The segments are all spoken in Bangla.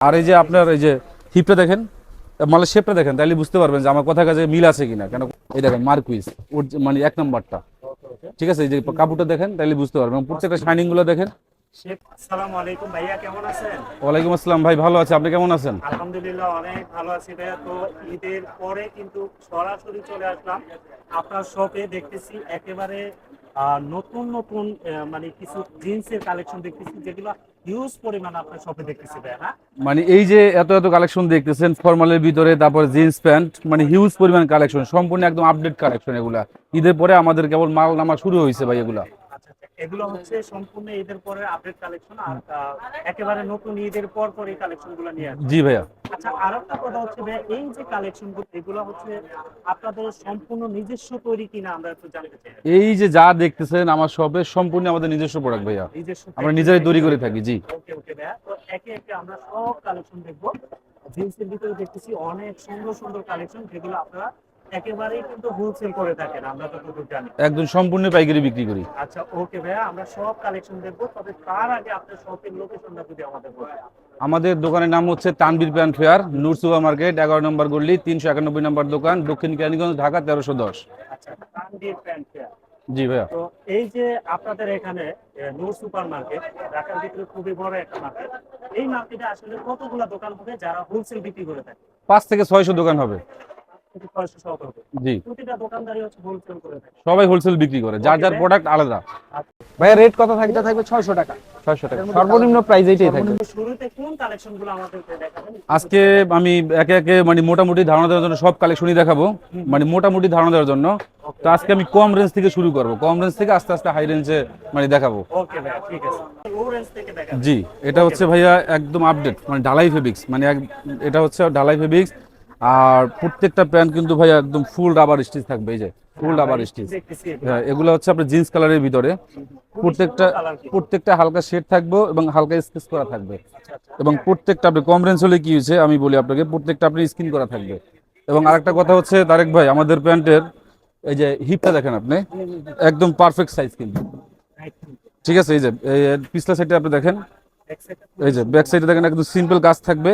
আর এই যে আপনার এই যে হিপটা দেখেন মালের শেপটা দেখেন তাহলে বুঝতে পারবেন যে আমার কথা কাছে মিল আছে কিনা। কেন এই দেখেন মার্কুইস ওর মানে এক নম্বরটা। ঠিক আছে এই যে কাপড়টা দেখেন তাহলে বুঝতে পারবেন। প্রত্যেকটা শাইনিংগুলো দেখেন ওয়ালাইকুম আসসালাম ভাই ভালো আছে। আপনি কেমন আছেন? আলহামদুলিল্লাহ অনেক ভালো আছি ভাইয়া। তো ঈদের পরে কিন্তু সরাসরি চলে আসলাম। আপনার শপে দেখতেছি একেবারে নতুন নতুন মানে কিছু জিন্সের কালেকশন দেখতেছি যেগুলো হিউজ পরিমাণ আপনার শপে দেখতেছি ভাইয়া হ্যাঁ? মানে এই যে এত এত কালেকশন দেখতেছেন ফর্মালের ভিতরে তারপর জিন্স প্যান্ট মানে হিউজ পরিমাণ কালেকশন সম্পূর্ণ একদম আপডেট কালেকশন এগুলা। ঈদের পরে আমাদের কেবল মাল নামা শুরু হয়েছে ভাই এগুলা। আচ্ছা আচ্ছা এগুলো হচ্ছে সম্পূর্ণ ঈদের পরে আপডেট কালেকশন আর একেবারে নতুন ঈদের পর পর এই কালেকশনগুলো নিয়ে আসছে জি ভাইয়া। আচ্ছা আর একটা কথা হচ্ছে ভাই এই যে কালেকশন এগুলো হচ্ছে আপনাদের সম্পূর্ণ নিজস্ব তৈরি কিনা আমরা একটু জানতে চাই। এই যে যা দেখতেছেন আমার সবে সম্পূর্ণ আমাদের নিজস্ব প্রোডাক্ট ভাইয়া। আমরা নিজেরাই তৈরি করে থাকি জি। ওকে ওকে ভাইয়া। তো একে একে আমরা সব কালেকশন দেখব। জিন্সের ভিতরে দেখতেছি অনেক সুন্দর সুন্দর কালেকশন যেগুলো আপনারা একেবারেই কিন্তু হোলসেল করে থাকেন আমরা যতটুকু জানি। একদম সম্পূর্ণ পাইকারি বিক্রি করি। আচ্ছা ওকে ভাইয়া আমরা সব কালেকশন দেখব তবে তার আগে আপনার শপের লোকেশনটা যদি আমাদের বলেন। আমাদের দোকানের নাম হচ্ছে Tanvir pant fair Noor super market এগারো নম্বর গল্লি তিনশো একানব্বই নম্বর দোকান দক্ষিণ কেরানীগঞ্জ ঢাকা তেরোশো দশ। আচ্ছা প্যান্ট ফেয়ার। জি ভাইয়া। তো এই যে আপনাদের এখানে নূর সুপার মার্কেট ঢাকার ভিতরে খুবই বড় একটা মার্কেট এই মার্কেটে আসলে কতগুলা দোকান হবে যারা হোলসেল বিক্রি করে থাকে? পাঁচ থেকে ছয়শো দোকান হবে। কিন্তু ছয়শো সহ হবে। জি। প্রতিটা দোকানদারি হচ্ছে হোলসেল করে থাকে সবাই হোলসেল বিক্রি করে। যার যার প্রোডাক্ট আলাদা। ভাইয়া রেট কত থাকবে? থাকবে ছয়শো টাকা। ছয়শো টাকা। সর্বনিম্ন প্রাইস এইটাই থাকবে। শুরুতে কোন কালেকশন আমাদেরকে দেখাবেন? আজকে আমি একে একে মানে মোটামুটি ধারণা দেওয়ার জন্য সব কালেকশনই দেখাবো। মানে মোটামুটি ধারণা দেওয়ার জন্য। তো আজকে আমি কম রেঞ্জ থেকে শুরু করব। কম রেঞ্জ থেকে আস্তে আস্তে হাই রেঞ্জে মানে দেখাবো। ওকে ভাই ঠিক আছে। লো রেঞ্জ থেকে দেখাবেন। জি এটা হচ্ছে ভাইয়া একদম আপডেট মানে ঢালাই ফেব্রিক্স মানে এক- এটা হচ্ছে ঢালাই ফেব্রিক্স আর প্রত্যেকটা প্যান্ট কিন্তু ভাইয়া একদম ফুল রাবার স্টিচ থাকবে এই যে ফুল রাবার স্টিচ হ্যাঁ এগুলো হচ্ছে আপনার জিন্স কালারের ভিতরে। প্রত্যেকটা প্রত্যেকটা হালকা শেড থাকবে এবং হালকা স্কেচ করা থাকবে। আচ্ছা, আচ্ছা। এবং প্রত্যেকটা আপনি কম রেঞ্জ হলে কি হয়েছে আমি বলি আপনাকে প্রত্যেকটা আপনি স্কিন করা থাকবে। এবং আরেকটা কথা হচ্ছে তারেক ভাই আমাদের প্যান্টের এই যে হিপটা দেখেন আপনি একদম পারফেক্ট সাইজ কিন্তু ঠিক আছে এই যে এই পিছলা সাইডে আপনি দেখেন। এই যে ব্যাক সাইডে দেখেন একদম সিম্পল কাজ থাকবে।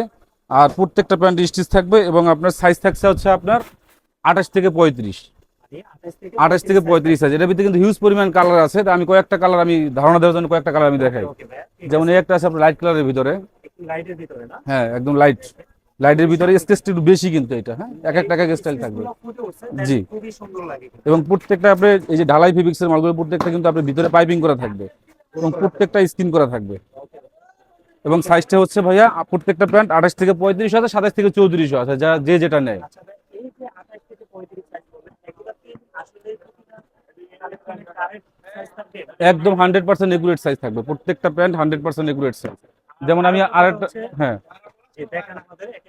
আর প্রত্যেকটা প্যান্ট স্টিচ থাকবে এবং আপনার সাইজ থাকছে হচ্ছে আপনার আঠাশ থেকে পঁয়ত্রিশ। 28 থেকে আঠাশ থেকে পঁয়ত্রিশ সাইজ এটার ভিতরে কিন্তু হিউজ পরিমাণ কালার আছে। আমি কয়েকটা কালার আমি ধারণা দেওয়ার জন্য কয়েকটা কালার আমি দেখাই। যেমন এই একটা আছে আপনার লাইট কালারের ভিতরে। লাইটের হ্যাঁ একদম লাইট লাইটের ভিতরে স্কেচটা একটু বেশি কিন্তু এটা হ্যাঁ? এক একটা এক স্টাইল থাকবে। জি। এবং প্রত্যেকটা আপনার এই যে ঢালাই ফেব্রিক্সের মালগুলো প্রত্যেকটা কিন্তু আপনার ভিতরে পাইপিং করা থাকবে। এবং প্রত্যেকটা স্কিন করা থাকবে। এবং সাইজটা হচ্ছে ভাইয়া প্রত্যেকটা প্যান্ট আঠাশ থেকে পঁয়ত্রিশ আছে সাতাশ থেকে চৌত্রিশ আছে যা যে যেটা নেয়। আচ্ছা ভাই, এই যে 28 থেকে 35 সাইজ বললেন, এগুলা কি আসলে প্রতিটা কালেকশনের কারেক্ট সাইজ থাকবে? একদম হান্ড্রেড পার্সেন্ট একুরেট সাইজ থাকবে প্রত্যেকটা pant hundred percent accurate size যেমন আমি আরেকটা হ্যাঁ।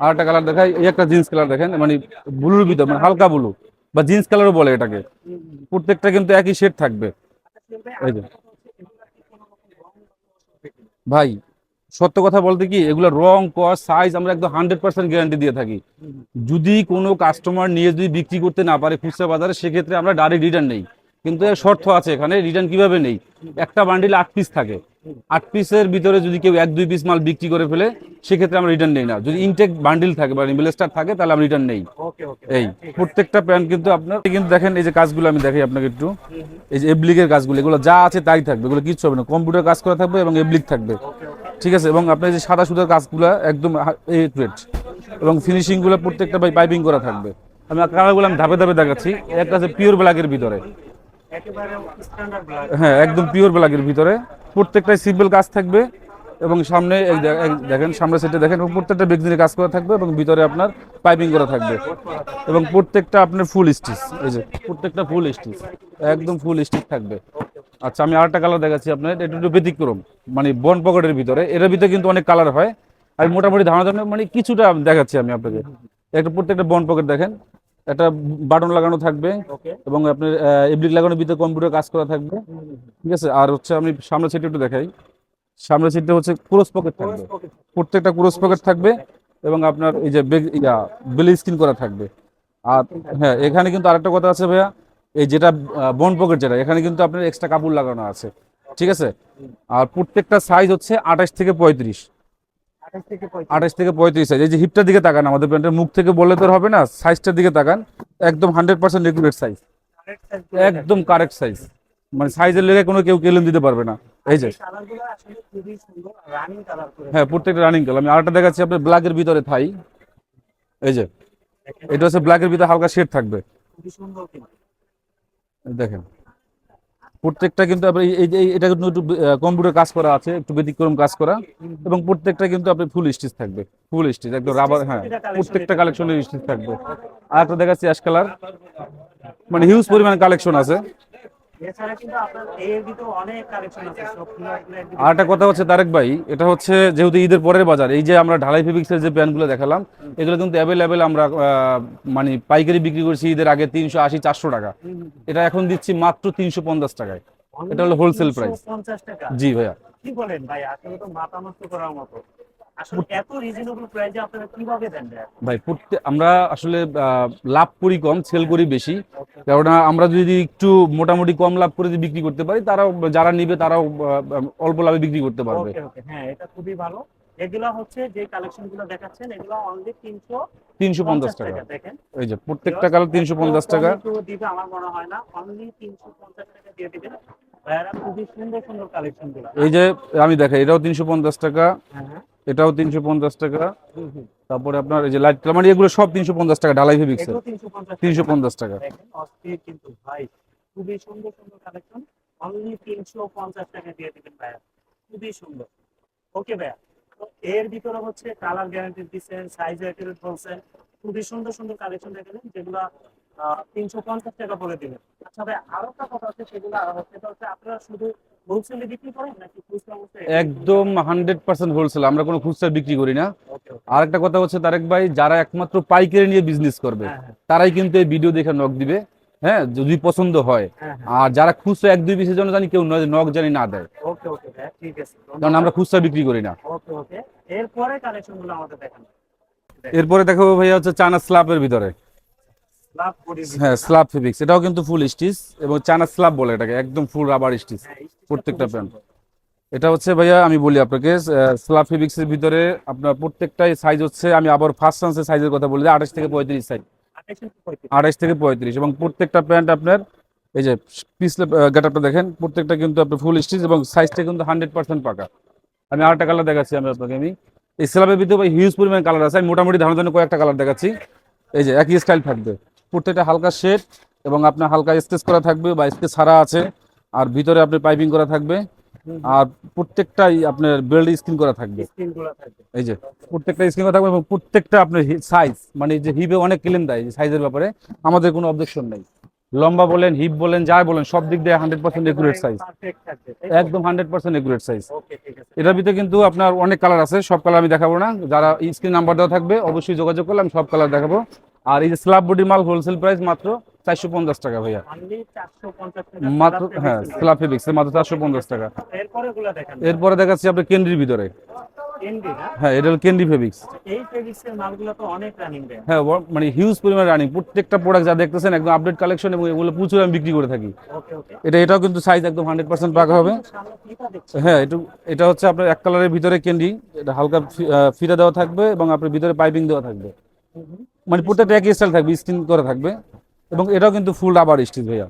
আরেকটা কালার দেখাই এই একটা জিন্স কালার দেখেন মানে ব্লুর ভিতর মানে হালকা ব্লু বা জিন্স কালারও বলে এটাকে। প্রত্যেকটা কিন্তু একই শেড থাকবে। যে। ভাই সত্য কথা বলতে কি এগুলো রং কস সাইজ আমরা একদম হান্ড্রেড পার্সেন্ট গ্যারান্টি দিয়ে থাকি। যদি কোনো কাস্টমার নিয়ে যদি বিক্রি করতে না পারে খুচরা বাজারে সেক্ষেত্রে আমরা ডাইরেক্ট রিটার্ন নেই। কিন্তু এর শর্ত আছে এখানে রিটার্ন কীভাবে নেই? একটা বান্ডিল আট পিস থাকে। আট পিসের ভিতরে যদি কেউ এক দুই পিস মাল বিক্রি করে ফেলে সেক্ষেত্রে আমরা রিটার্ন নেই না। যদি ইনটেক বান্ডিল থাকে বা রিমেলেস্টার থাকে তাহলে আমরা রিটার্ন নেই। এই প্রত্যেকটা প্যান্ট কিন্তু আপনার কিন্তু দেখেন এই যে কাজগুলো আমি দেখাই আপনাকে একটু। এই যে এব্লিকের কাজগুলো এগুলো যা আছে তাই থাকবে এগুলো কিচ্ছু হবে না। কম্পিউটার কাজ করা থাকবে এবং এব্লিক থাকবে। ঠিক আছে এবং আপনার যে সাদা সুতার কাজগুলো একদম রেট এবং ফিনিশিংগুলো প্রত্যেকটা পাইপিং করা থাকবে। আমি কালারগুলো আমি ধাপে ধাপে দেখাচ্ছি। একটা আছে পিওর ব্ল্যাকের ভিতরে। হ্যাঁ একদম পিওর ব্ল্যাকের ভিতরে। প্রত্যেকটাই সিম্পল কাজ থাকবে। এবং সামনে দেখেন সামনে সেটে দেখেন এবং প্রত্যেকটা বেগজিনে কাজ করা থাকবে এবং ভিতরে আপনার পাইপিং করা থাকবে। এবং প্রত্যেকটা আপনার ফুল স্টিচ এই যে প্রত্যেকটা ফুল স্টিচ একদম ফুল স্টিচ থাকবে। আচ্ছা আমি আরেকটা কালার দেখাচ্ছি আপনার এটা একটু ব্যতিক্রম মানে বন পকেটের ভিতরে। এর ভিতরে কিন্তু অনেক কালার হয়। আমি মোটামুটি ধারণা মানে কিছুটা দেখাচ্ছি আমি আপনাকে। একটা প্রত্যেকটা বন পকেট দেখেন। একটা বাটন লাগানো থাকবে এবং আপনার এব্লিক লাগানোর ভিতরে কম্পিউটার কাজ করা থাকবে। ঠিক আছে? আর হচ্ছে আমি সামনের সিটে একটু দেখাই। সামনের সিটে হচ্ছে ক্রস পকেট থাকবে। প্রত্যেকটা ক্রস পকেট থাকবে এবং আপনার এই যে বেগ ইয়া বেলি স্কিন করা থাকবে। আর হ্যাঁ এখানে কিন্তু আরেকটা কথা আছে ভাইয়া। এই যেটা বন পকেট যেটা এখানে কিন্তু আপনার এক্সট্রা কাপড় লাগানো আছে। ঠিক আছে? আর প্রত্যেকটা সাইজ হচ্ছে আঠাশ থেকে পঁয়ত্রিশ। আঠাশ থেকে পঁয়ত্রিশ। সাইজ এই যে হিপটার দিকে তাকান আমাদের প্যান্টের মুখ থেকে বললে তো হবে না সাইজটার দিকে তাকান একদম হান্ড্রেড পার্সেন্ট একুরেট সাইজ। একদম কারেক্ট সাইজ মানে সাইজের লেগে কোনো কেউ কেলেম দিতে পারবে না। এই যে। হ্যাঁ প্রত্যেকটা রানিং কালার আমি আরেকটা দেখাচ্ছি আপনার ব্ল্যাকের ভিতরে থাই। এই যে। এটা হচ্ছে ব্ল্যাকের ভিতরে হালকা শেড থাকবে খুবই সুন্দর কিন্তু এই দেখেন। প্রত্যেকটা কিন্তু এটা কিন্তু একটু কম্পিউটার কাজ করা আছে, একটু ব্যতিক্রম কাজ করা এবং প্রত্যেকটা কিন্তু আপনি ফুল স্টিচ থাকবে। ফুল স্টিচ একদম রাবার হ্যাঁ প্রত্যেকটা কালেকশনের স্টিচ থাকবে। আর একটা দেখাচ্ছি অ্যাশ কালার মানে হিউজ পরিমাণ কালেকশন আছে। আর একটা কথা হচ্ছে তারেক ভাই এটা হচ্ছে যেহেতু ঈদের পরের বাজার এই যে আমরা ঢালাই ফেব্রিক্সের যে প্যান্টগুলো দেখালাম এগুলো কিন্তু অ্যাভেলেবেল আমরা মানে পাইকারি বিক্রি করছি ঈদের আগে তিনশো আশি চারশো টাকা। এটা এখন দিচ্ছি মাত্র তিনশো পঞ্চাশ টাকায়। এটা হলো। 350 টাকা? জি ভাইয়া। কি বলেন ভাই আসলে তো মাথা নষ্ট করার মতো। ভাই? আমরা আসলে লাভ করি কম সেল করি বেশি। কেননা আমরা যদি একটু মোটামুটি কম লাভ করে যদি বিক্রি করতে পারি তারাও যারা নিবে তারাও অল্প লাভে বিক্রি করতে পারবে। হ্যাঁ এটা খুবই ভালো। এগুলা হচ্ছে যে কালেকশনগুলো দেখাচ্ছেন এগুলো অনলি তিনশো তিনশো পঞ্চাশ টাকা। দেখেন। এই যে প্রত্যেকটা কালার তিনশো পঞ্চাশ টাকা। একটু দিবে আমার মনে হয় না অনলি তিনশো পঞ্চাশ টাকা দিয়ে দিবেন। ভাইয়ারা খুবই সুন্দর সুন্দর কালেকশনগুলো এই যে আমি দেখাই এটাও তিনশো পঞ্চাশ টাকা। হ্যাঁ হ্যাঁ। এটাও তিনশো পঞ্চাশ টাকা। তারপরে আপনার এই যে লাইট কালার মানে এগুলো সব তিনশো পঞ্চাশ টাকা ঢালাই ফেব্রিক্সের এগুলো তিনশো পঞ্চাশ টাকা। কিন্তু ভাই খুবই সুন্দর সুন্দর কালেকশন অনলি তিনশো পঞ্চাশ টাকা দিয়ে দিবেন ভাইয়া। খুবই সুন্দর। ওকে ভাইয়া। তো এর ভিতরে হচ্ছে কালার গ্যারান্টি দিচ্ছেন সাইজ অ্যাকুরেট বলছেন। খুবই সুন্দর সুন্দর কালেকশন দেখালেন যেগুলো তিনশো পঞ্চাশ টাকা করে দিবেন আচ্ছা ভাই আরও একটা কথা আছে সেগুলো সেটা হচ্ছে আপনারা শুধু হোলসেলে বিক্রি করেন নাকি খুচরা একদম হান্ড্রেড পার্সেন্ট হোলসেল আমরা কোনো খুচরা বিক্রি করি না। আর একটা কথা হচ্ছে তারেক ভাই যারা একমাত্র পাইকারি নিয়ে বিজনেস করবে হ্যাঁ হ্যাঁ। তারাই কিন্তু এই ভিডিও দেখে নক দিবে হ্যাঁ যদি পছন্দ হয়। হ্যাঁ আর যারা খুচরা এক দুই পিসের জন্য জানি কেউ নক জানি না দেয়। ওকে ওকে ঠিক আছে। কারণ আমরা খুচরা বিক্রি করি না। ওকে ওকে এরপরে আমাদের দেখান। এরপরে দেখাবো ভাইয়া হচ্ছে চানা স্ল্যাবের ভিতরে। হ্যাঁ স্ল্যাব ফেব্রিক্স এটাও কিন্তু ফুল স্টিচ এবং চানা স্ল্যাব বলে এটাকে একদম ফুল রাবার স্টিচ প্রত্যেকটা প্যান্ট। এটা হচ্ছে ভাইয়া আমি বলি আপনাকে স্ল্যাব ফেব্রিক্সের ভিতরে আপনার প্রত্যেকটাই সাইজ হচ্ছে আমি আবার ফার্স্ট চান্সের সাইজের কথা বলি আঠাশ থেকে পঁয়ত্রিশ সাইজ আঠাশ থেকে পঁয়ত্রিশ। এবং প্রত্যেকটা প্যান্ট আপনার এই যে পিস গেটআপটা দেখেন প্রত্যেকটা কিন্তু আপনার ফুল স্টিচ এবং সাইজটা কিন্তু হান্ড্রেড পার্সেন্ট পাকা। আমি আরেকটা কালার দেখাচ্ছি আমি আপনাকে আমি। এই স্ল্যাবের ভিতরে ভাই হিউজ পরিমাণ কালার আছে আমি মোটামুটি ধারণা কয়েকটা কালার দেখাচ্ছি। এই যে একই স্টাইল থাকবে। প্রত্যেকটা হালকা শেড এবং আপনার হালকা স্কেচ করা থাকবে বা স্কেচ ছাড়া আছে আর ভিতরে আপনি পাইপিং করা থাকবে আর প্রত্যেকটাই আপনার বেল্ট স্ক্রিন করা থাকবে। এই যে প্রত্যেকটা স্ক্রিন করা থাকবে এবং প্রত্যেকটা আপনার সাইজ মানে যে হিপে অনেক ক্লেম দেয় সাইজের ব্যাপারে আমাদের কোনো অবজেকশন নেই। লম্বা বলেন হিপ বলেন যাই বলেন সব দিক দিয়ে হান্ড্রেড পার্সেন্ট একুরেট সাইজ? একদম হান্ড্রেড পার্সেন্ট একুরেট সাইজ। এটার ভিতরে কিন্তু আপনার অনেক কালার আছে সব কালার আমি দেখাবো না। যারা স্ক্রিন নাম্বার দেওয়া থাকবে অবশ্যই যোগাযোগ করলে আমি সব কালার দেখাবো। আর এই যে স্ল্যাব বডির মাল হোলসেল প্রাইস মাত্র চারশো পঞ্চাশ টাকা ভাইয়া। Only 450 টাকা মাত্র হ্যাঁ ফেব্রিক্স স্ল্যাব ফেব্রিক্সের মাত্র চারশো পঞ্চাশ টাকা। এরপরে দেখাচ্ছি আপনার কেন্দ্রির ভিতরে। এনডি হ্যাঁ? এটা হলো কেন্দ্রি ফেব্রিক্স এই ফেব্রিক্সের মালগুলো তো অনেক রানিং হ্যাঁ মানে হিউজ পরিমাণ রানিং প্রত্যেকটা প্রোডাক্ট যা দেখতেছেন একদম আপডেট কালেকশন এবং এগুলো প্রচুর আমি বিক্রি করে থাকি। এটা এটাও কিন্তু সাইজ একদম হান্ড্রেড পার্সেন্ট পাকা হবে। হ্যাঁ এটা এটা হচ্ছে আপনার এক কালারের ভিতরে ক্যান্ডি এটা হালকা ফি- আহ, ফিতা দেওয়া থাকবে এবং আপনার ভিতরে পাইপিং দেওয়া থাকবে। মানে প্রত্যেকটা একই স্টাইল থাকবে স্টিচ করা থাকবে। এবং এটাও কিন্তু ফুল আবার স্টিচ ভাইয়া।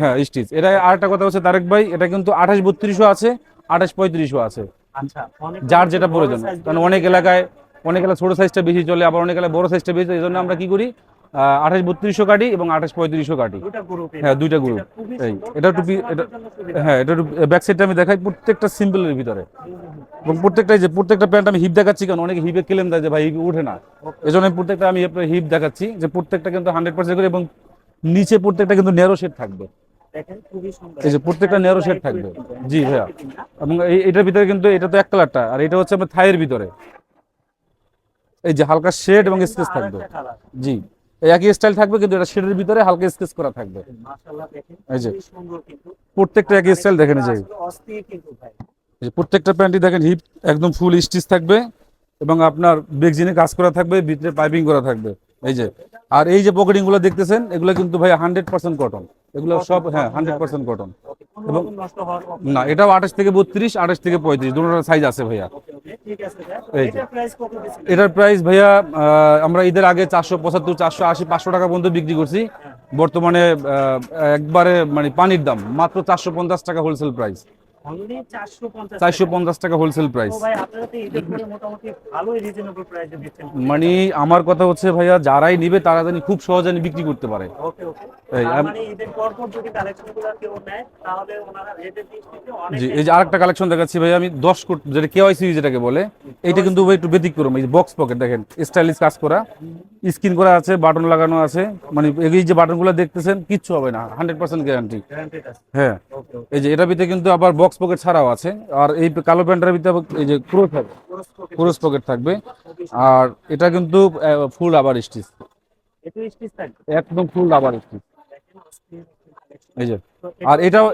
হ্যাঁ স্টিচ এটা আরেকটা কথা হচ্ছে তারেক ভাই এটা কিন্তু আঠাশ বত্রিশও আছে আঠাশ পঁয়ত্রিশও আছে। আচ্ছা যার যেটা প্রয়োজন। কারণ অনেক এলাকায় অনেক এলাকায় ছোট সাইজটা বেশি চলে আবার অনেক এলাকায় বড় সাইজটা বেশি এই জন্য আমরা কি করি? আঠাশ বত্রিশও কাটি এবং আঠাশ পঁয়ত্রিশও কাটি হ্যাঁ, দুইটা group। এই, এটা টুপি- এটা- হ্যাঁ এটা ব্যাক সাইডটা আমি দেখাই প্রত্যেকটা সিম্পলের ভিতরে। এবং প্রত্যেকটা যে প্রত্যেকটা প্যান্ট আমি হিপ দেখাচ্ছি কারণ অনেকে হিপে ক্লেম দেয় যে ভাই হিপ উঠে না। এই জন্য আমি প্রত্যেকটা আমি হিপ দেখাচ্ছি যে প্রত্যেকটা কিন্তু হান্ড্রেড পার্সেন্ট করে এবং নিচে প্রত্যেকটা কিন্তু নেরো শেড থাকবে। এই যে প্রত্যেকটা narrow shade থাকবে। জি ভাইয়া। এবং এই- এটার ভিতরে কিন্তু এটা তো এক কালারটা আর এটা হচ্ছে আপনার থাইয়ের ভিতরে। এই যে হালকা শেড এবং স্কেচ থাকবে। জি। একই স্টাইল থাকবে কিন্তু এটা শেডের ভিতরে হালকা স্কেচ করা থাকবে। এই যে। প্রত্যেকটা একই স্টাইল দেখেন এই যে। আসলে অস্থির কিন্তু ভাই। এই যে প্রত্যেকটা প্যান্টই দেখেন হিপ একদম ফুল স্টিচ থাকবে এবং আপনার বেগজিনে কাজ করা থাকবে ভিতরে পাইপিং করা থাকবে। এই যে। আর এই যে পকেটিংগুলো দেখতেছেন এগুলো কিন্তু ভাই হান্ড্রেড পার্সেন্ট কটন এগুলো সব হ্যাঁ হান্ড্রেড পার্সেন্ট কটন option না এটাও আঠাশ থেকে বত্রিশ আঠাশ থেকে পঁয়ত্রিশ দুটো সাইজ আছে ভাইয়া। এই যে। এটার প্রাইস ভাইয়া আহ, আমরা ঈদের আগে চারশো পঁচাত্তর চারশো আশি পাঁচশো টাকা পর্যন্ত বিক্রি করছি। বর্তমানে আহ, একবারে মানে পানির দাম মাত্র চারশো পঞ্চাশ টাকা হোলসেল প্রাইস অনলি 450 চারশো পঞ্চাশ টাকা। হোলসেল প্রাইস মানে আমার কথা হচ্ছে ভাইয়া যারাই নিবে তারা জানি খুব সহজে বিক্রি করতে পারে। এই, মানে জি এই যে আরেকটা কালেকশন দেখাচ্ছি ভাই আমি দশ কোট যেটা কেওয়াইসি যেটাকে বলে এইটা কিন্তু ভাই একটু ব্যতিক্রম। এই বক্স পকেট দেখেন স্টাইলিশ কাজ করা স্ক্রিন করা আছে বাটন লাগানো আছে মানে এই যে বাটনগুলো দেখতেছেন কিচ্ছু হবে না হান্ড্রেড পার্সেন্ট গ্যারান্টি হ্যাঁ। এই যে এটা ভিতরে কিন্তু আবার বক্স পকেট ছাড়াও আছে। আর এই কালো প্যান্টের ভিতরে এই যে ক্রোস থাকবে। ক্রোস পকেট থাকবে। আর এটা কিন্তু ফুল আবার স্টিচ একদম ফুল আবার স্টিচ। এই যে। আর এটা এটাও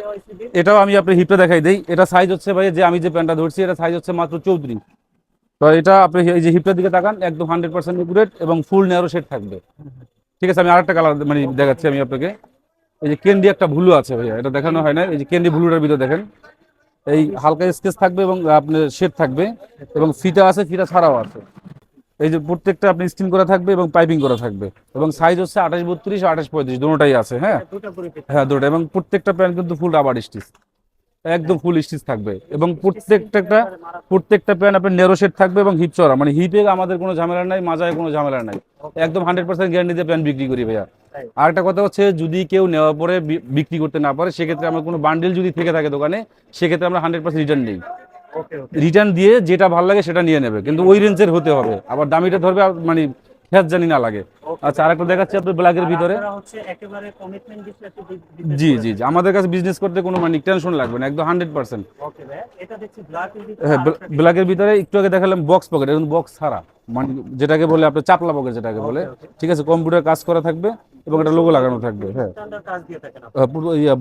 এটাও আমি আপনি হিপটা দেখাই দেই। এটা সাইজ হচ্ছে ভাই যে আমি যে প্যান্টটা ধরছি, এটা সাইজ হচ্ছে মাত্র চৌত্রিশ। তো এটা আপনি এই যে হিপটার দিকে তাকান, একদম হান্ড্রেড পার্সেন্ট একুরেট এবং ফুল ন্যারো শেড থাকবে। ঠিক আছে, আমি আরেকটা কালার মানে দেখাচ্ছি আমি আপনাকে। এই যে কেন্ডি একটা ভুলু আছে ভাইয়া, এটা দেখানো হয় না এই যে কেন্ডি ভুলুটার ভিতরে দেখেন। এই হালকা স্কেচ থাকবে এবং আপনার শেড থাকবে এবং ফিটা আছে ফিটা ছাড়াও আছে। এই যে প্রত্যেকটা আপনি স্টিম করা থাকবে এবং পাইপিং করা থাকবে। এবং সাইজ হচ্ছে আঠাশ বত্রিশ আঠাশ পঁয়ত্রিশ দুটাই আছে হ্যাঁ? হ্যাঁ দুটো এবং প্রত্যেকটা প্যান্ট কিন্তু ফুল রাবার স্টিচ একদম ফুল স্টিচ থাকবে। এবং প্রত্যেকটা প্রত্যেকটা প্যান্ট আপনার নেরো শেড থাকবে এবং হিপ চড়া। মানে হিপে আমাদের কোনো ঝামেলা নাই মাজায় কোনো ঝামেলা নাই। একদম হান্ড্রেড পার্সেন্ট গ্যারান্টি দিয়ে প্যান্ট বিক্রি করি ভাইয়া। আর একটা কথা হচ্ছে যদি কেউ নেওয়ার পরে বিক্রি করতে না পারে সেক্ষেত্রে আমার কোনো বান্ডেল যদি থেকে থাকে দোকানে সেক্ষেত্রে আমরা হান্ড্রেড পার্সেন্ট রিটার্ন নিই। রিটার্ন দিয়ে যেটা ভালো লাগে সেটা নিয়ে নেবে। কিন্তু ওই রেঞ্জের হতে হবে। আবার দামিটা ধরবে মানে ফেস জানি না লাগে। আচ্ছা আরেকটা দেখাচ্ছি আপনার ব্ল্যাকের ভিতরে। হচ্ছে একেবারে কমিটমেন্ট জি জি জি আমাদের কাছে বিজনেস করতে কোনো মানে টেনশন লাগবে না একদম হান্ড্রেড পার্সেন্ট ওকে ভাই এটা দেখছি ব্ল্যাক এর হ্যাঁ ভিতরে ব্ল্যাকের ভিতরে একটু আগে দেখালাম বক্স পকেট এখন বক্স ছাড়া। মানে যেটাকে বলে আপনার চাপলা পকেট যেটাকে বলে। ঠিক আছে কম্পিউটার কাজ করা থাকবে এবং একটা লোগো লাগানো থাকবে। হ্যাঁ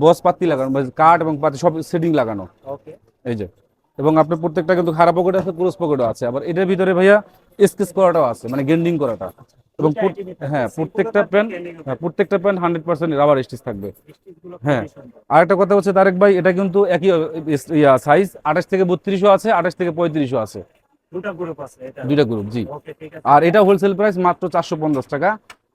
বস পাতি লাগানো কার্ড এবং পাতি সব সেটিং লাগানো। ওকে এই যে এবং আপনার প্রত্যেকটা কিন্তু খারাপ পকেট আছে ক্রোস পকেটও আছে। আবার এটার ভিতরে ভাইয়া স্কেচ করাটাও আছে মানে গেন্ডিং করাটা। এবং। হ্যাঁ প্রত্যেকটা প্যান্ট হ্যাঁ প্রত্যেকটা pant hundred percent rubber stitch থাকবে। হ্যাঁ। আর একটা কথা হচ্ছে তারেক ভাই এটা কিন্তু একই ইয়া সাইজ আঠাশ থেকে বত্রিশও আছে আঠাশ থেকে পঁয়ত্রিশও আছে। দুইটা গ্রুপ জি। আর এটা হোলসেল প্রাইস মাত্র চারশো পঞ্চাশ টাকা।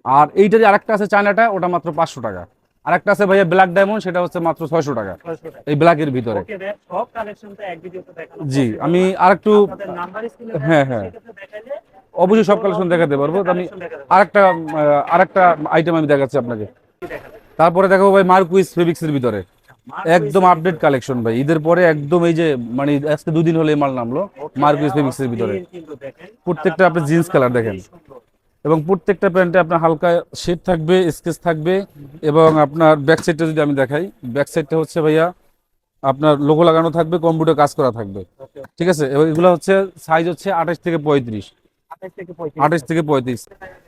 আর এইটার আরেকটা আছে চায়নাটা ওটা মাত্র পাঁচশো টাকা। আরেকটা আছে ভাইয়া ব্ল্যাক ডায়মন্ড সেটা হচ্ছে মাত্র ছয়শো টাকা। এই ব্ল্যাকের ভিতরে। জি আমি নাম্বার স্ক্রিনে হ্যাঁ, হ্যাঁ। অবশ্যই সব কালেকশন দেখাতে পারব। আমি। আরেকটা আরেকটা আইটেম আমি দেখাচ্ছি আপনাকে। তারপরে দেখাবো ভাই মার্কুইস ফেব্রিক্সের ভিতরে। একদম আপডেট কালেকশন ভাই। ঈদের পরে একদম এই যে মানে আজকে দুদিন হলে মাল নামলো। মার্কুইস ফেব্রিক্সের ভিতরে। প্রত্যেকটা আপনি jeans color দেখেন। এবং প্রত্যেকটা প্যান্টে আপনার হালকা শেড থাকবে স্কেচ থাকবে এবং আপনার ব্যাক সাইডটা যদি আমি দেখাই ব্যাক সাইডটা হচ্ছে ভাইয়া আপনার লোগো লাগানো থাকবে কম্পিউটার কাজ করা থাকবে। ঠিক আছে? এবং এগুলো হচ্ছে সাইজ হচ্ছে আঠাশ থেকে পঁয়ত্রিশ। থেকে আঠাশ থেকে পঁয়ত্রিশ।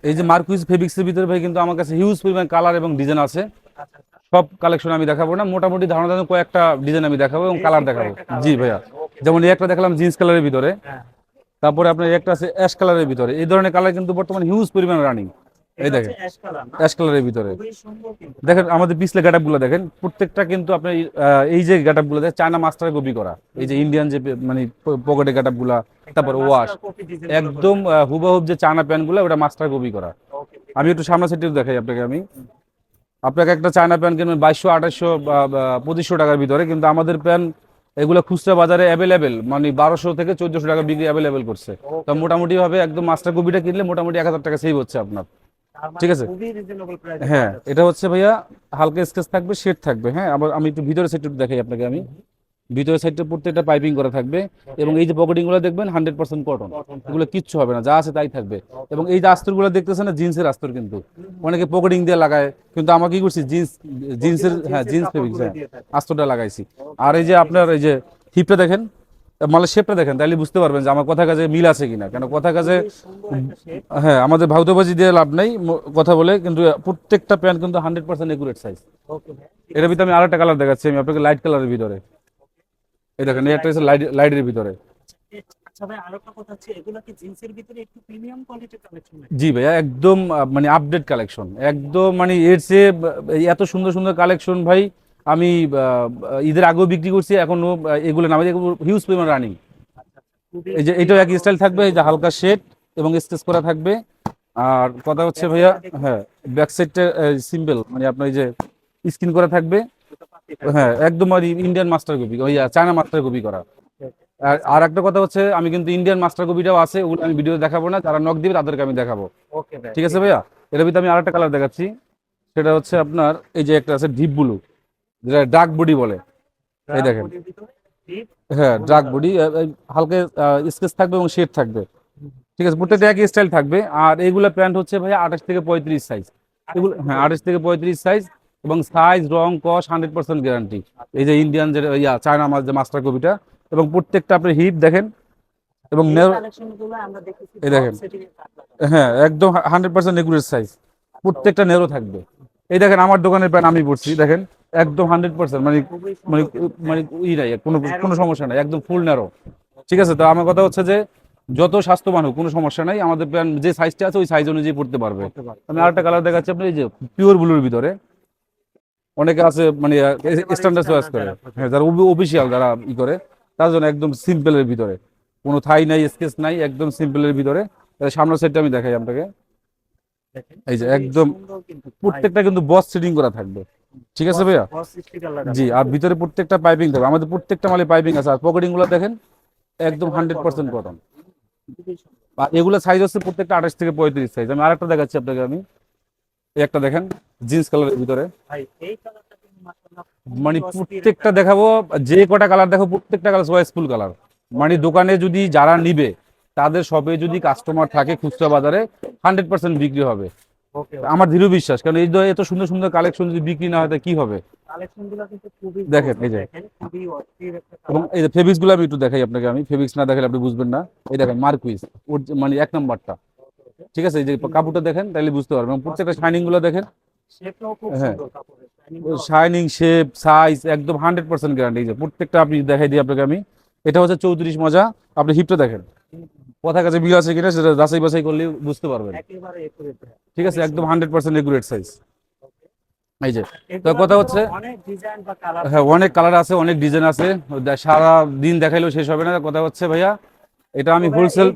এই যে মার্কুইস ফেব্রিক্সের ভিতরে ভাই কিন্তু আমার কাছে হিউজ পরিমাণ কালার এবং ডিজাইন আছে। আচ্ছা, আচ্ছা। সব কালেকশন আমি দেখাবো না। মোটামুটি ধারণা ধারণা কয়েকটা ডিজাইন আমি দেখাবো এবং কালার দেখাবো। জি ভাইয়া। যেমন এই একটা দেখালাম জিন্স কালারের ভিতরে। হ্যাঁ। তারপরে আপনার একটা আছে অ্যাশ কালারের ভিতরে। এই ধরনের কালার কিন্তু বর্তমানে হিউজ পরিমাণ রানিং এই দেখেন? অ্যাশ কালারের ভিতরে। দেখেন আমাদের পিছলে গেটআপগুলো দেখেন প্রত্যেকটা কিন্তু আপনার এই যে গেটআপগুলো দেখেন চায়না মাস্টার কপি করা। এই যে ইন্ডিয়ান যে মানে পকেটে গেটআপগুলা তারপর ওয়াশ একদম হুবহুব যে চায়না প্যান্টগুলো ওটা মাস্টার কপি করা। আমি একটু সামনে সেটি দেখাই আপনাকে আমি। আপনাকে একটা চায়না প্যান্ট কিনবেন বাইশশো আঠাশশো পঁচিশশো টাকার ভিতরে কিন্তু আমাদের প্যান্ট এগুলো খুচরা বাজারে অ্যাভেলেবেল মানে বারোশো থেকে চোদ্দশো টাকা বিক্রি অ্যাভেলেবেল করছে। তো মোটামুটি ভাবে একদম মাস্টার কপিটা কিনলে মোটামুটি এক হাজার টাকা সেভ হচ্ছে আপনার। মানে ঠিক আছে। হ্যাঁ এটা হচ্ছে ভাইয়া হালকা স্কেচ থাকবে শেড থাকবে হ্যাঁ আবার আমি একটু ভিতরে সাইড দেখাই আপনাকে আমি। ভিতরে সাইডটা প্রত্যেকটা পাইপিং করা থাকবে এবং এই যে পকেটিংগুলো দেখবেন হান্ড্রেড পার্সেন্ট কটন এগুলো কিচ্ছু হবে না যা আছে তাই থাকবে। এবং এই যে আস্তরগুলো দেখতেছেন না জিন্সের আস্তর কিন্তু। অনেকে পকেটিং দিয়ে লাগায় কিন্তু আমরা কি করছি জিন্স জিন্সের হ্যাঁ জিন্স ফেব্রিক্স হ্যাঁ আস্তরটা লাগাইছি। আর এই যে আপনার এই যে হিপটা দেখেন মালের শেপটা দেখেন তাহলে বুঝতে পারবেন যে আমার কথা কাজে মিল আছে কিনা। কেন কথা কাজে। হ্যাঁ আমাদের ভাউতবাজি দিয়ে লাভ নাই কথা বলে কিন্তু প্রত্যেকটা প্যান্ট কিন্তু হান্ড্রেড পার্সেন্ট একুরেট সাইজ। এটার ভিতরে আমি আরেকটা কালার দেখাচ্ছি আমি আপনাকে লাইট কালারের ভিতরে। এই দেখেন এই একটা হচ্ছে লাইট লাইটের ভিতরে। আচ্ছা জি ভাইয়া একদম মানে আপডেট কালেকশন একদম মানে এর চেয়ে এত সুন্দর সুন্দর কালেকশন ভাই আমি ঈদের আগেও বিক্রি করছি এখনও এগুলো নামে হিউজ পরিমাণ রানিং এই যে এটাও একই স্টাইল থাকবে এই যে হালকা শেড এবং স্কেচ করা থাকবে। আর কথা হচ্ছে ভাইয়া হ্যাঁ ব্যাক সাইডটা সিম্পল মানে আপনার এই যে স্ক্রিন করা থাকবে। হ্যাঁ একদম আর ইন্ডিয়ান মাস্টার কপি ওই চায়না মাস্টার কপি করা। আর একটা কথা হচ্ছে আমি কিন্তু ইন্ডিয়ান মাস্টার কপিটাও আছে ওগুলো আমি ভিডিও দেখাবো না যারা নক দিবে তাদেরকে আমি দেখাবো। ঠিক আছে ভাইয়া? এর ভিতরে আমি আরেকটা কালার দেখাচ্ছি সেটা হচ্ছে আপনার এই যে একটা আছে ডিপ ব্লু যেটা ডার্ক বডি বলে। এই দেখেন। হ্যাঁ ডার্ক বডি হালকা স্কেচ থাকবে এবং শেড থাকবে। ঠিক আছে প্রত্যেকটা একই স্টাইল থাকবে। আর এইগুলো প্যান্ট হচ্ছে ভাইয়া আঠাশ থেকে পঁয়ত্রিশ সাইজ এগুলো হ্যাঁ আঠাশ থেকে পঁয়ত্রিশ সাইজ এবং সাইজ রং কস হান্ড্রেড পার্সেন্ট গ্যারান্টি এই যে ইন্ডিয়ান যে ইয়া চায়না মাছ যে মাস্টার কপিটা এবং প্রত্যেকটা আপনি হিপ দেখেন এবং এই নেরো আমরা দেখেন। হ্যাঁ একদম হান্ড্রেড পার্সেন্ট একুরেট সাইজ প্রত্যেকটা নেরো থাকবে। এই দেখেন আমার দোকানের প্যান্ট আমি পড়ছি দেখেন একদম হান্ড্রেড পার্সেন্ট মানে মানে মানে ই নাই কোনো কোনো সমস্যা নাই একদম ফুল ন্যারো ঠিক আছে তো আমার কথা হচ্ছে যে যত স্বাস্থ্যবান হোক কোনো সমস্যা নাই আমাদের প্যান্ট যে সাইজটা আছে ওই সাইজ অনুযায়ী পড়তে পারবে। আমি আরেকটা কালার দেখাচ্ছি আপনি এই যে পিওর ব্লুর ভিতরে। অনেকে আছে মানে স্ট্যান্ডার্ড চয়েস করে। যারা হ্যাঁ যারা অফিসিয়াল যারা ই করে তার জন্য একদম সিম্পলের ভিতরে। কোনো থাই নাই স্কেচ নাই একদম সিম্পলের ভিতরে। সামনের সাইডটা আমি দেখাই আপনাকে। এই যে একদম। প্রত্যেকটা কিন্তু বস সেটিং করা থাকবে। ঠিক আছে ভাইয়া। জি আর ভিতরে প্রত্যেকটা পাইপিং থাকবে। আমাদের প্রত্যেকটা মালে পাইপিং আছে। আর পকেটিংগুলো দেখেন একদম হান্ড্রেড পার্সেন্ট কটন আর এগুলো সাইজ হচ্ছে প্রত্যেকটা আঠাশ থেকে পঁয়ত্রিশ সাইজ আমি আরেকটা দেখাচ্ছি আপনাকে আমি। এই একটা দেখেন জিন্স কালারের ভিতরে। মানে প্রত্যেকটা দেখাবো যে কটা কালার দেখো প্রত্যেকটা কালার চয়েসফুল কালার মানে দোকানে যদি যারা নিবে তাদের শপে যদি কাস্টমার থাকে খুচরা বাজারে হান্ড্রেড পার্সেন্ট বিক্রি হবে। আমার দৃঢ় বিশ্বাস কারণ এই এত সুন্দর সুন্দর কালেকশন যদি বিক্রি না হয় তাহলে কি হবে? দেখেন, এই যে। এবং এই যে ফেব্রিক্সগুলো আমি একটু দেখাই আপনাকে আমি। ফেব্রিক্স না দেখালে আপনি বুঝবেন না। এই দেখেন মার্কুইস ওর মানে এক নাম্বারটা ঠিক আছে এই যে কাপড়টা দেখেন তাহলে বুঝতে পারবেন। প্রত্যেকটা শাইনিংগুলো দেখেন। হ্যাঁ। শাইনিং শেপ সাইজ একদম হান্ড্রেড পার্সেন্ট গ্যারান্টি এই যে প্রত্যেকটা আপনি দেখাই দিই আপনাকে আমি। এটা হচ্ছে চৌত্রিশ মজা। আপনি হিপটা দেখেন। কথা কাছে বিল আছে কিনা সেটা যাচাই বাছাই করলে বুঝতে পারবেন। ঠিক আছে একদম হান্ড্রেড পার্সেন্ট একুরেট সাইজ এই যে এগুলোর কথা হচ্ছে হ্যাঁ অনেক কালার আছে অনেক ডিজাইন আছে। সারা দিন দেখাইলেও শেষ হবে না। কথা হচ্ছে ভাইয়া এটা আমি হোলসেল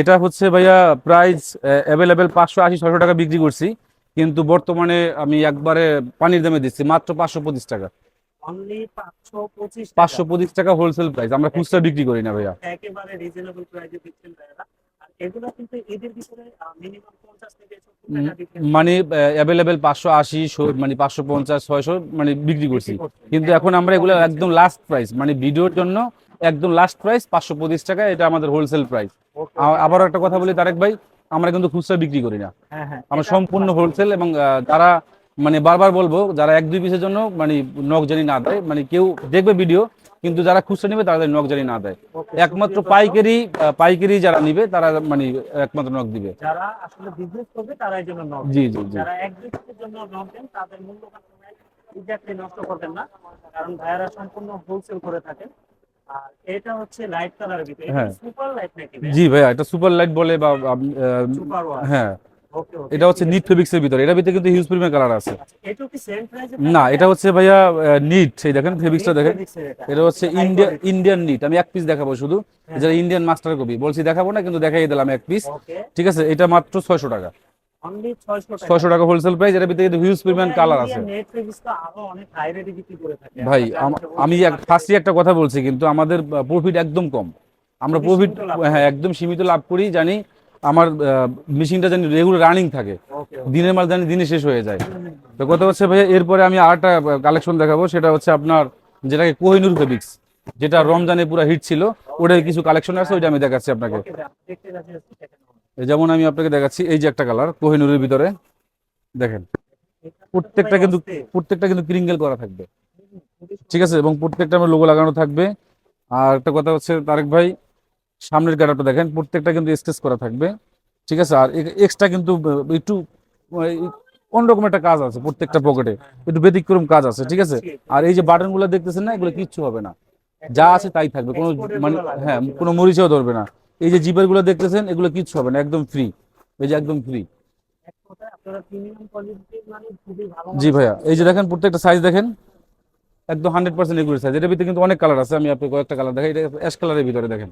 এটা হচ্ছে ভাইয়া প্রাইস অ্যাভেলেবেল পাঁচশো আশি ছশো টাকা বিক্রি করছি। কিন্তু বর্তমানে আমি একবারে পানির দামে দিচ্ছি মাত্র পাঁচশো পঁচিশ টাকা। পাঁচশো পঁচিশ টাকা। হোলসেল প্রাইস আমরা খুচরা বিক্রি করি না ভাইয়া। একেবারে রিজনেবল প্রাইসে দিচ্ছেন এগুলো কিন্তু এদের ভিতরে মিনিমাম 50 থেকে 70 টাকা ডিফারেন্স মানে অ্যাভেলেবেল পাঁচশো আশি মানে পাঁচশো পঞ্চাশ ছয়শো মানে বিক্রি করছি। কিন্তু এখন আমরা এগুলো একদম লাস্ট প্রাইস মানে ভিডিওর জন্য একদম লাস্ট প্রাইস পাঁচশো পঁচিশ টাকা এটা আমাদের হোলসেল প্রাইস আবারও একটা কথা বলি তারেক ভাই আমরা কিন্তু খুচরা বিক্রি করি না। হ্যাঁ হ্যাঁ। আমরা সম্পূর্ণ হোলসেল এবং যারা মানে বারবার বলব যারা এক দুই পিসের জন্য মানে নখ জানি না দেয় মানে কেউ দেখবে ভিডিও কিন্তু যারা খুচরা নেবে তাদের নখ জানি না দেয়। একমাত্র পাইকারি পাইকারি যারা নিবে তারা মানে একমাত্র নখ দিবে। যারা আসলে বিজনেস করবে তারাই জন্য নক জি জি জি। যারা এক বিজনেসের জন্য নক দেন তাদের মূল্যবান নষ্ট করবেন না। কারণ ভাইয়ারা সম্পূর্ণ হোলসেল করে থাকেন। এটা হচ্ছে লাইট কালারের ভিতরে হ্যাঁ। সুপার লাইট নাকি জি ভাইয়া এটা সুপার লাইট বলে বা সুপার হ্যাঁ। এটা হচ্ছে নিট ফেব্রিক্সের ভিতরে এটার ভিতরে কিন্তু হিউজ পরিমাণ কালার আছে। এটা প্রাইসে না এটা হচ্ছে ভাইয়া নিট সেই দেখেন ফেব্রিক্সটা দেখেন। এটা। হচ্ছে ইন্ডিয়া ইন্ডিয়ান নিট আমি এক পিস দেখাবো শুধু। যারা ইন্ডিয়ান মাস্টার কপি বলছি দেখাবো না কিন্তু দেখাই দিলাম এক পিস ঠিক আছে এটা মাত্র ছয়শো 600 টাকা। ছয়শো টাকা। হোলসেল প্রাইস এটার ভিতরে হিউজ পরিমাণ কালার আছে। ভাই আম- জানি যে আমি wholesale ফার্স্টে একটা কথা বলছি কিন্তু আমাদের প্রফিট একদম কম। আমরা প্রফিট হ্যাঁ একদম সীমিত লাভ করি জানি আমার মেশিনটা জানি রেগুলার রানিং থাকে। দিনের মাল জানি দিনে শেষ হয়ে যায়। তো কথা হচ্ছে ভাইয়া এরপরে আমি আরেকটা কালেকশন দেখাবো সেটা হচ্ছে আপনার যেটাকে কোহিনুর ফেব্রিক্স যেটা রমজানে পুরো হিট ছিল ওটার কিছু কালেকশন আছে ওইটা আমি দেখাচ্ছি আপনাকে। যেমন আমি আপনাকে দেখাচ্ছি, এই যে একটা কালার কোহিনুরের ভিতরে, দেখেন। প্রত্যেকটা কিন্তু প্রত্যেকটা কিন্তু ক্রিঙ্গেল করা থাকবে। ঠিক আছে? এবং প্রত্যেকটা আমার লোগো লাগানো থাকবে। আর একটা কথা হচ্ছে, তারেক ভাই, সামনের গাড়াটা দেখেন, প্রত্যেকটা কিন্তু স্কেচ করা থাকবে। ঠিক আছে? আর এক্সট্রা কিন্তু একটু অন্যরকম একটা কাজ আছে প্রত্যেকটা পকেটে একটু ব্যতিক্রম কাজ আছে, ঠিক আছে? আর এই যে বাটনগুলো দেখতেছেন না, এগুলো কিচ্ছু হবে না। যা আছে তাই থাকবে। কোনো মানে হ্যাঁ কোনো মরিচাও ধরবে না। এই যে জিপেরগুলো দেখতেছেন, এগুলো কিচ্ছু হবে না, একদম ফ্রি এই যে একদম ফ্রি জি ভাইয়া, এই যে দেখেন প্রত্যেকটা সাইজ দেখেন, একদম হান্ড্রেড পার্সেন্ট এগুলো সাইজ এটার ভিতরে কিন্তু অনেক কালার আছে, আমি আপনাকে কয়েকটা কালার দেখাই, এটা অ্যাশ কালারের ভিতরে দেখেন।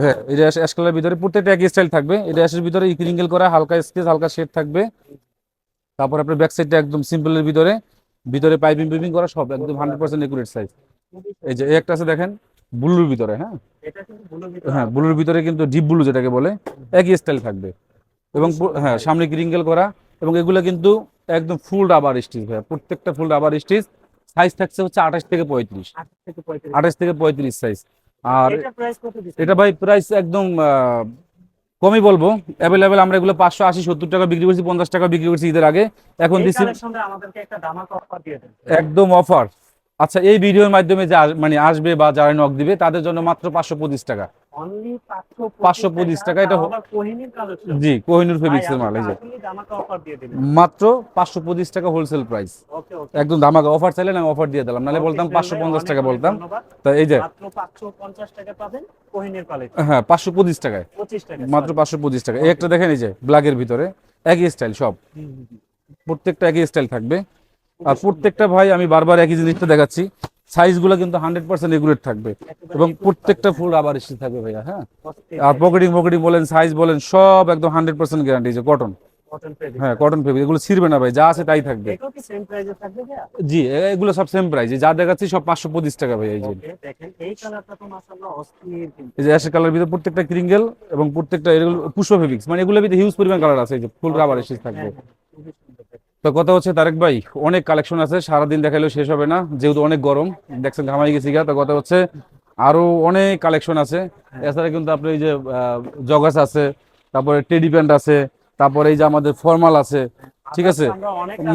হ্যাঁ এটা অ্যাশ কালারের ভিতরে প্রত্যেকটা একই স্টাইল থাকবে, এটা অ্যাশের ভিতরে ক্রিঙ্গেল করা, হালকা স্কেচ হালকা শেড থাকবে। তারপর আপনার ব্যাক সাইডটা একদম সিম্পলের ভিতরে ভিতরে পাইপিং পাইপিং করা, সব একদম হান্ড্রেড পার্সেন্ট একুরেট সাইজ এই যে একটা আছে দেখেন ব্লুর ভিতরে হ্যাঁ? হ্যাঁ ব্লুর ভিতরে কিন্তু ডিপ ব্লু যেটাকে বলে একই স্টাইল থাকবে। এবং হ্যাঁ সামনে ক্রিঙ্গেল করা এবং এগুলো কিন্তু একদম ফুল রাবার স্টিচ ভাইয়া প্রত্যেকটা ফুল রাবার স্টিচ সাইজ থাকছে হচ্ছে আঠাশ থেকে পঁয়ত্রিশ। আঠাশ থেকে পঁয়ত্রিশ। সাইজ আর এটা ভাই প্রাইস একদম কমই বলব। অ্যাভেলেবেল আমরা এগুলো পাঁচশো আশি সত্তর টাকা বিক্রি করছি পঞ্চাশ টাকা বিক্রি করছি ঈদের আগে। এখন দিচ্ছি একদম অফার আচ্ছা এই ভিডিওর মাধ্যমে যে মানে আসবে বা যারা নক দিবে তাদের জন্য মাত্র পাঁচশো পঁচিশ টাকা। পাঁচশো পঁচিশ টাকা, এটা জি কোহিনুর ফেব্রিক্স এর মাল এই যে। মাত্র পাঁচশো পঁচিশ টাকা হোলসেল প্রাইস একদম ধামাকা অফার চাইলে আমি অফার দিয়ে দিলাম। নাহলে বলতাম পাঁচশো পঞ্চাশ টাকা বলতাম। তা এই যে মাত্র 550 টাকা পাবেন কোহিনীর কালেকশন। হ্যাঁ পাঁচশো পঁচিশ টাকায়। মাত্র পাঁচশো পঁচিশ টাকা। একটা দেখেন এই যে ব্ল্যাকের ভিতরে। একই স্টাইল সব। প্রত্যেকটা একই স্টাইল থাকবে। আর প্রত্যেকটা ভাই আমি বারবার একই জিনিসটা দেখাচ্ছি সাইজগুলো কিন্তু হান্ড্রেড পার্সেন্ট এগুরেট থাকবে এবং প্রত্যেকটা ফুল আবার স্টিচ থাকবে ভাইয়া হ্যাঁ? আর পকেটিং পকেটিং বলেন সাইজ বলেন সব একদম হান্ড্রেড পার্সেন্ট গ্যারান্টি যে কটন হ্যাঁ কটন ফেব্রিক এগুলো ছিড়বে না ভাই যা আছে তাই থাকবে। জি এগুলো সব সেম প্রাইস যা দেখাচ্ছি সব পাঁচশো পঁচিশ টাকা ভাই এই যে। এই যে অ্যাশের কালার ভিতরে প্রত্যেকটা ক্রিঙ্গেল এবং প্রত্যেকটা এগুলো পুষ্প ফেব্রিক্স মানে এগুলো ভিতরে হিউজ পরিমাণ কালার আছে এই যে ফুল রাবার স্টিচ থাকবে হ্যাঁ, হ্যাঁ, খুবই সুন্দর দেখেন। তো কথা হচ্ছে তারেক ভাই অনেক কালেকশন আছে সারাদিন দেখালেও শেষ হবে না যেহেতু অনেক গরম দেখছেন ঘামাই গেছি গা তো কথা হচ্ছে আরও অনেক কালেকশন আছে। এছাড়া কিন্তু আপনার এই যে জগাস আছে তারপরে টেডি প্যান্ট আছে তারপরে এই যে আমাদের ফর্মাল আছে ঠিক আছে?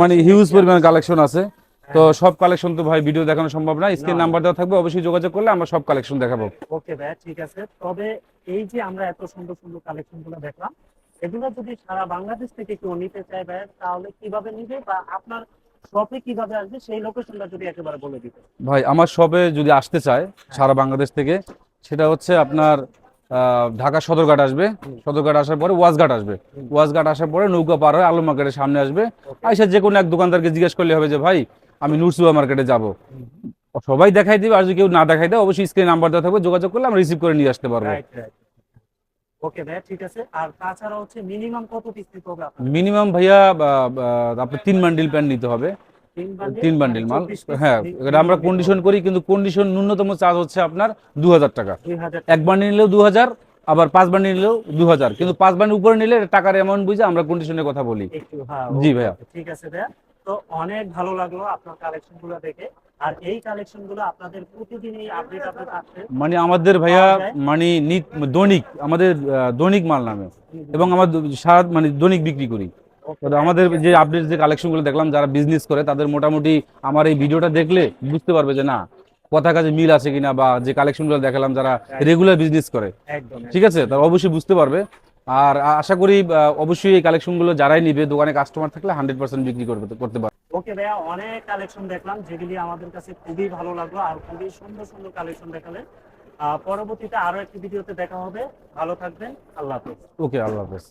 মানে হিউজ পরিমাণ কালেকশন আছে। তো সব কালেকশন তো ভাই ভিডিও দেখানো সম্ভব না স্ক্রিন নাম্বার দেওয়া থাকবে অবশ্যই যোগাযোগ করলে আমরা সব কালেকশন দেখাবো। ওকে ভাইয়া ঠিক আছে। তবে এই যে আমরা এত সুন্দর সুন্দর কালেকশনগুলো দেখলাম এগুলো যদি সারা বাংলাদেশ থেকে কেউ নিতে চায় ভাইয়া তাহলে কীভাবে নিবে বা আপনার শপে কীভাবে আসবে সেই লোকেশনটা যদি একেবারে বলে দিতে। ভাই আমার শপে যদি আসতে চায় সারা বাংলাদেশ থেকে সেটা হচ্ছে আপনার ঢাকা সদরঘাট আসবে। সদরঘাট আসার পরে ওয়াজঘাট আসবে। ওয়াজঘাট আসার পরে নৌকা পার হয়ে আলম মার্কেটের সামনে আসবে। আইসা যে কোনো এক দোকানদারকে জিজ্ঞেস করলে হবে যে ভাই আমি নুরসুয়া মার্কেটে যাব। সবাই দেখাই দিবে আর যদি কেউ না দেখাই দেয় অবশ্যই স্ক্রিন নাম্বার দেওয়া থাকবে যোগাযোগ করলে আমরা রিসিভ করে নিয়ে আসতে পারব। ওকে ভাইয়া ঠিক আছে। আর তাছাড়া হচ্ছে মিনিমাম কত পিস নিতে হবে আপনার? মিনিমাম ভাইয়া আপনার তিন বান্ডিল প্যান্ট নিতে হবে। তিন বান্ডিল মাল। হ্যাঁ এটা আমরা কন্ডিশন করি কিন্তু কন্ডিশন ন্যূনতম চার্জ হচ্ছে আপনার দু হাজার টাকা এক বান্ডিল নিলেও দু হাজার আবার পাঁচ বান্ডিল নিলেও দু হাজার কিন্তু পাঁচ বান্ডিল উপরে নিলে টাকার অ্যামাউন্ট বুঝে আমরা কন্ডিশনের কথা বলি। হ্যাঁ জি ভাইয়া। ঠিক আছে ভাইয়া। তো অনেক ভালো লাগল আপনার কালেকশনগুলো দেখে। আর এই কালেকশনগুলো আপনাদের প্রতিদিনই আপডেট আপডেট আসছে। মানে আমাদের ভাইয়া মানে দৈনিক আমাদের দৈনিক মাল নামে। এবং আমার সারা মানে দৈনিক বিক্রি করি। আমাদের যে আপডেট যে কালেকশনগুলো দেখলাম যারা বিজনেস করে তাদের মোটামুটি আমার এই ভিডিওটা দেখলে বুঝতে পারবে যে না কথা কাজে মিল আছে কিনা বা যে কালেকশনগুলো দেখালাম যারা রেগুলার বিজনেস করে। ঠিক আছে? তারা অবশ্যই বুঝতে পারবে। আর আশা করি অবশ্যই এই কালেকশনগুলো যারাই নিবে দোকানে কাস্টমার থাকলে হান্ড্রেড পার্সেন্ট বিক্রি করবে করতে পারবে। ওকে ভাইয়া অনেক কালেকশন দেখলাম যেগুলি আমাদের কাছে খুবই ভালো লাগল আর খুবই সুন্দর সুন্দর কালেকশন দেখালেন। পরবর্তীতে আরও একটি ভিডিওতে দেখা হবে। ভালো থাকবেন আল্লাহ হাফেজ। ওকে আল্লাহ হাফেজ।